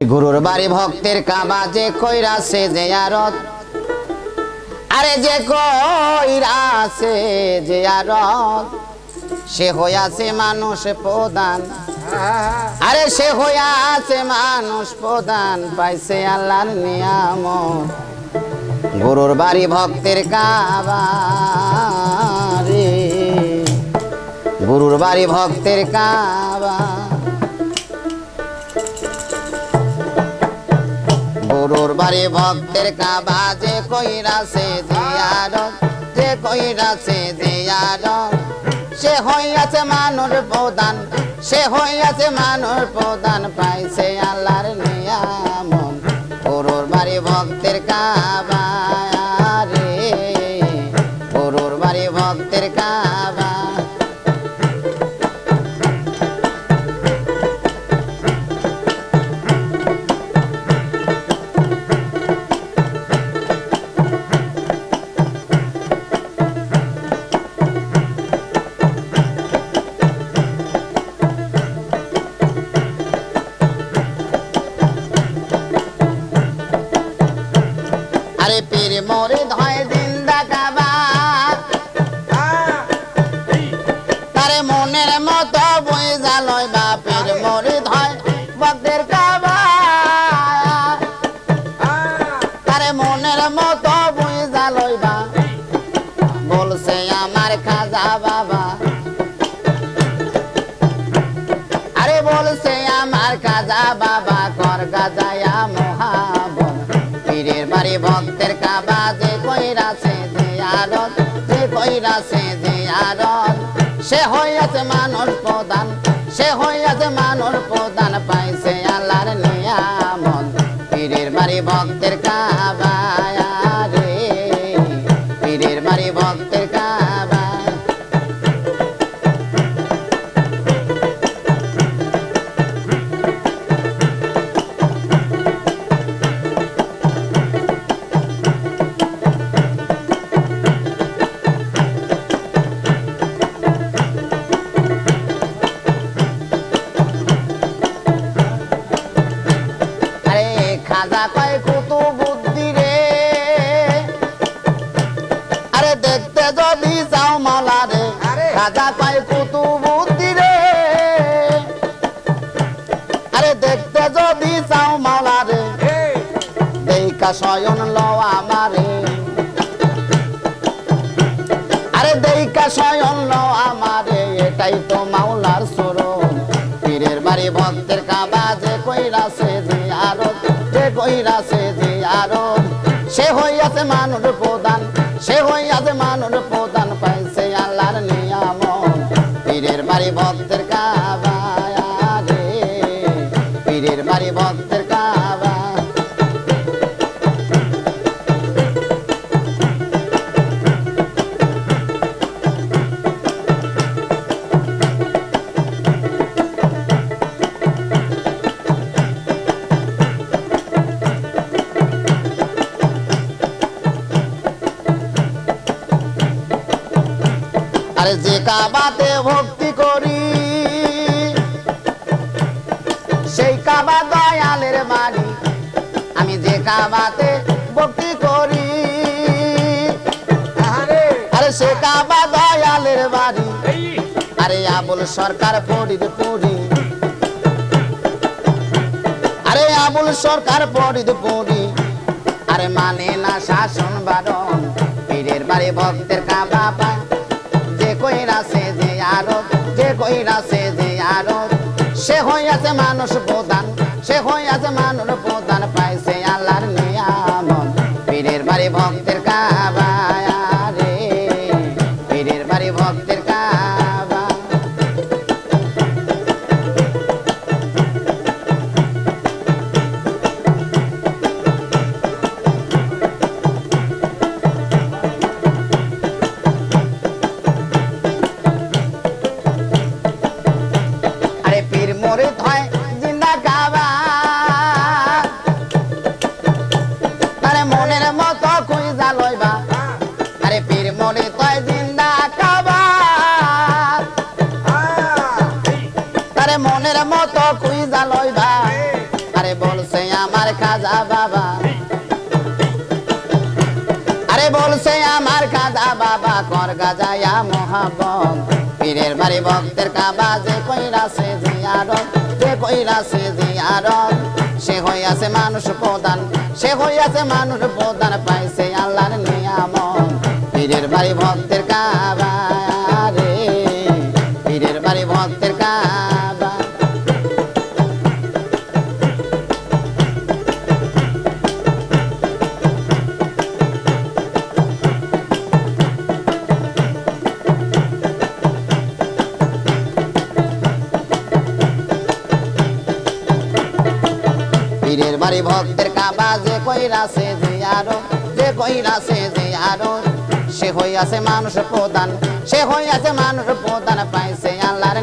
গুরুর বাড়ি ভক্তের কাবা যে কইরাছে যে আরত। আরে যে কইরাছে যে আরত, সে হইয়াছে মানুষ প্রধান। আরে সে হইয়াছে মানুষ প্রধান, পাইছে আল্লাহর নিয়ামত। গুরুর বাড়ি ভক্তের কাবা রে। গুরুর বাড়ি ভক্তের কাবা গরুর বাড়ি ভক্তের কাবা যে কইরাছে দিয়ারত যে কইরাছে দিয়ারত সে হইয়াছে মানুষ প্রধান, সে হইয়াছে মানুষ প্রধান, পাইছে আল্লাহর নিয়াম গুরুর বাড়ি ভক্তের কাবা মনের মতো সে হইয়াছে দেখা শয়ন লো আমারে। আরে দেখা শয়ন লো আমারে, এটাই তো মাওলার সরণ পীরের বাড়ি ভক্তের কাবা যে কইরাছে যে আরত যে কইরাছে যে আরত সে হইয়াছে মানুষ প্রধান, সে হইয়াছে মানুষ প্রধান পাইছে আল্লাহর নিয়ামত। পীরের বাড়ি ভক্তের কাবাতে ভক্তি করি। সেই কাবা দয়ালের বাড়ি আমি যে কাবাতে ভক্তি করি। আরে সে কাবা দয়ালের বাড়ি আরে আবুল সরকার পড়ির পড়ি আরে আবুল সরকার পড়ির পড়ি আরে মানে না শাসন বারণ পীরের বাড়ি ভক্তের কইরাছে যে কইরা সে যে আরত সে হইয়াছে মানুষ আরে মনের মতো খুঁজা লইবা আরে বলছে আমার খাজা বাবা। আরে বলছে আমার খাজা বাবা, কর গাজায়া মহাবন পীরের বাড়ি ভক্তের কাবা যে কইরা সে জিয়ারত যে কইরা সে জিয়ারত সে হইয়াছে মানুষ প্রদান সে হইয়াছে মানুষ প্রদান পাইছে আল্লাহর নিয়াম পীরের বাড়ি ভক্তের বাড়ি ভক্তের কাবা যে কইরাছে যে আরও, যে কইরাছে যে আরও। সে হইয়াছে মানুষ প্রধান, সে হইয়াছে মানুষ প্রধান পাইছে আল্লাহর